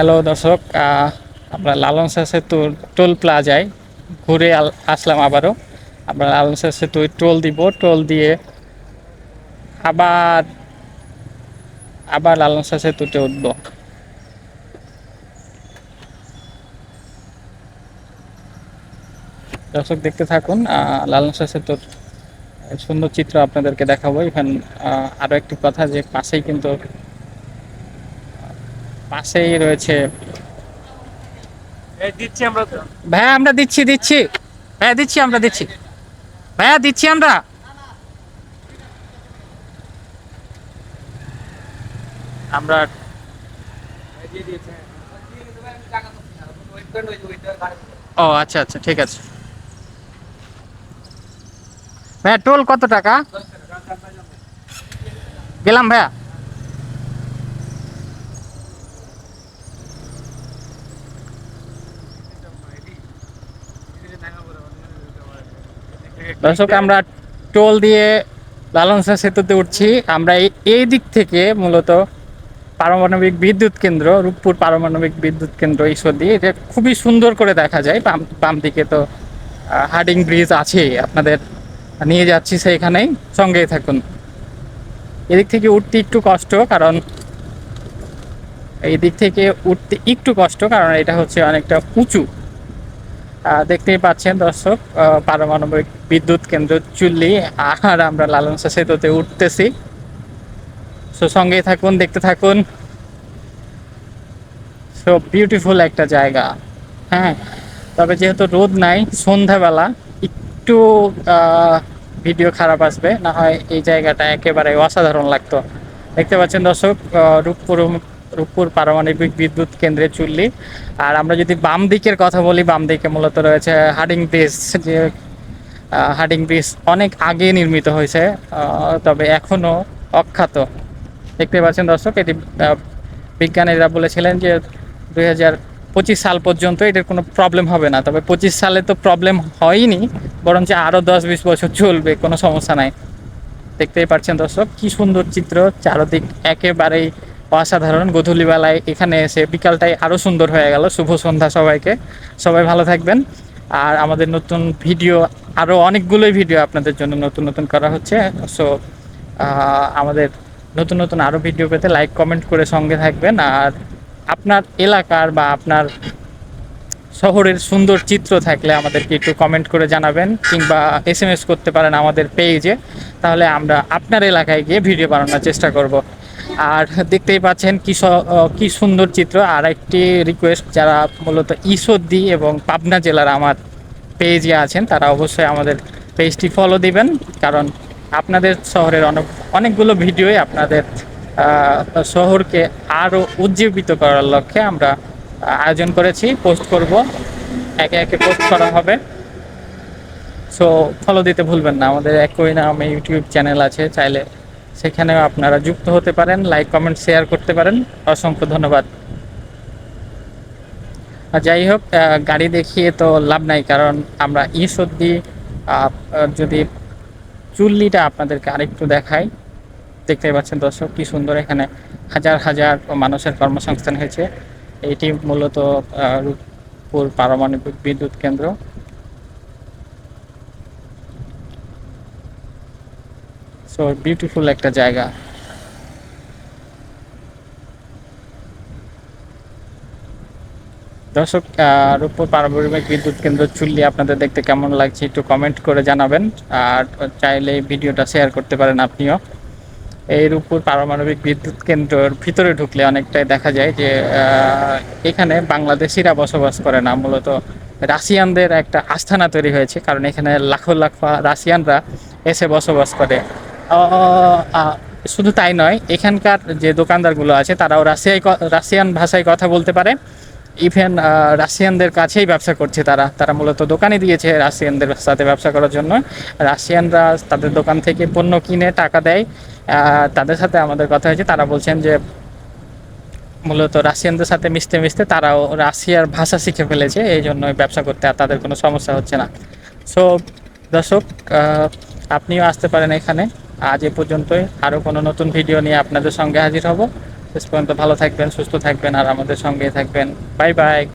Hello দর্শক আমরা লালন শাহ সেতু টোল প্লাজায় ঘুরে আসলাম আবারও। আমরা লালন সেতু টোল দিব টোল দিয়ে আবার আবার লালন শাহ সেতুতে উঠব। দর্শক দেখতে থাকুন আহ, লালন শাহ সেতুর সুন্দর চিত্র আপনাদেরকে দেখাবো। এখানে আহ, আরও একটি কথা যে পাশেই কিন্তু পাশেই রয়েছে। ভাইয়া আমরা দিচ্ছি দিচ্ছি। ভাইয়া দিচ্ছি আমরা দিচ্ছি। ভাইয়া দিচ্ছি আমরা। আমরা ও আচ্ছা আচ্ছা ঠিক আছে। ভাইয়া টোল কত টাকা? গেলাম ভাইয়া। দর্শক, আমরা টোল দিয়ে লালন শাহ সেতুতে উঠছি। আমরা এই দিক থেকে মূলত পারমাণবিক বিদ্যুৎ কেন্দ্র, রূপপুর পারমাণবিক বিদ্যুৎ কেন্দ্র ঈশ্বর দিয়ে। এটা খুবই সুন্দর করে দেখা যায়। বাম বাম দিকে তো হার্ডিং ব্রিজ আছেই আপনাদের নিয়ে যাচ্ছি সেইখানেই। সঙ্গেই থাকুন। এদিক থেকে উঠতে একটু কষ্ট, কারণ এই দিক থেকে উঠতে একটু কষ্ট, কারণ এটা হচ্ছে অনেকটা উঁচু। দেখতেই পাচ্ছেন দর্শক পারমাণবিক বিদ্যুৎ কেন্দ্র চুল্লি, আর আমরা লালন সেতুতে উঠতেছি। সো সঙ্গেই থাকুন, দেখতে থাকুন। সো বিউটিফুল একটা জায়গা। হ্যাঁ তবে যেহেতু রোদ নাই, সন্ধ্যাবেলা একটু ভিডিও খারাপ আসবে, না হয় এই জায়গাটা একেবারে অসাধারণ লাগতো। দেখতে পাচ্ছেন দর্শক রূপপুর রূপপুর পারমাণবিক বিদ্যুৎ কেন্দ্রে চুল্লি। আর আমরা যদি বাম দিকের কথা বলি, বাম দিকে মূলত রয়েছে হার্ডিং ব্রিজ যে হার্ডিং ব্রিজ অনেক আগে নির্মিত হয়েছে তবে এখনও অখ্যাত। দেখতে পাচ্ছেন দর্শক, এটি বিজ্ঞানীরা বলেছিলেন যে দুই পঁচিশ সাল পর্যন্ত এটার কোনো প্রবলেম হবে না। তবে পঁচিশ সালে তো প্রবলেম হয়নি, বরঞ্চ আরও দশ বিশ বছর চলবে, কোনো সমস্যা নাই। দেখতেই পাচ্ছেন দর্শক, কি সুন্দর চিত্র, চারদিক একেবারেই অসাধারণ গধূলিবেলায় এখানে এসে বিকালটাই আরও সুন্দর হয়ে গেল। শুভ সন্ধ্যা সবাইকে। সবাই ভালো থাকবেন। আর আমাদের নতুন ভিডিও আরও অনেকগুলোই ভিডিও আপনাদের জন্য নতুন নতুন করা হচ্ছে। সো আমাদের নতুন নতুন আরও ভিডিও পেতে লাইক কমেন্ট করে সঙ্গে থাকবেন। আর আপনার এলাকার বা আপনার শহরের সুন্দর চিত্র থাকলে আমাদেরকে একটু কমেন্ট করে জানাবেন কিংবা এস করতে পারেন আমাদের পেজে তাহলে আমরা আপনার এলাকায় গিয়ে ভিডিও বানানোর চেষ্টা করব। আর দেখতেই পাচ্ছেন কি কি সুন্দর চিত্র। আর একটি রিকোয়েস্ট যারা মূলত ঈশ্বরদী এবং পাবনা জেলার আমার পেজে আছেন, তারা অবশ্যই আমাদের পেজটি ফলো দিবেন। কারণ আপনাদের শহরের অনেক, অনেকগুলো ভিডিওই আপনাদের শহরকে আরও উজ্জীবিত করার লক্ষ্যে আমরা আয়োজন করেছি পোস্ট করব। একে একে পোস্ট করা হবে। সো ফলো দিতে ভুলবেন না। আমাদের একই নামে ইউটিউব চ্যানেল আছে, চাইলে সেখানেও আপনারা যুক্ত হতে পারেন লাইক কমেন্ট শেয়ার করতে পারেন। অসংখ্য ধন্যবাদ। যাই হোক গাড়ি দেখিয়ে তো লাভ নাই, কারণ আমরা ই সত্যি যদি চুল্লিটা আপনাদেরকে আরেকটু দেখাই দেখতে পাচ্ছেন দর্শক কি সুন্দর এখানে হাজার হাজার মানুষের কর্মসংস্থান হয়েছে। এটি মূলত রূপপুর পারমাণবিক বিদ্যুৎ কেন্দ্র। সো বিউটিফুল একটা জায়গা। দর্শক রূপপুর পারমাণবিক বিদ্যুৎ কেন্দ্র চুল্লি আপনাদের দেখতে কেমন লাগছে একটু কমেন্ট করে জানাবেন। আর চাইলে ভিডিওটা শেয়ার করতে পারেন আপনিও। এই রূপপুর পারমাণবিক বিদ্যুৎ কেন্দ্রের ভিতরে ঢুকলে অনেকটাই দেখা যায় যে এখানে বাংলাদেশিরা বসবাস করে না। মূলত রাশিয়ানদের একটা আস্থানা তৈরি হয়েছে। কারণ এখানে লাখো লাখ রাশিয়ানরা এসে বসবাস করে। শুধু তাই নয়, এখানকার যে দোকানদারগুলো আছে, তারাও রাশিয়ায় রাশিয়ান ভাষায় কথা বলতে পারে। ইভেন রাশিয়ানদের কাছেই ব্যবসা করছে তারা। তারা মূলত দোকানে দিয়েছে রাশিয়ানদের সাথে ব্যবসা করার জন্য। রাশিয়ানরা তাদের দোকান থেকে পণ্য কিনে টাকা দেয়। তাদের সাথে আমাদের কথা হয়েছে, তারা বলছেন যে মূলত রাশিয়ানদের সাথে মিশতে মিশতে তারাও রাশিয়ার ভাষা শিখে ফেলেছে, এই জন্য ব্যবসা করতে আর তাদের কোনো সমস্যা হচ্ছে না। সো দর্শক আপনিও আসতে পারেন এখানে। আজ এ পর্যন্তই। আরও কোনো নতুন ভিডিও নিয়ে আপনাদের সঙ্গে হাজির হব। শেষ পর্যন্ত ভালো থাকবেন, সুস্থ থাকবেন, আর আমাদের সঙ্গে থাকবেন। Bye bye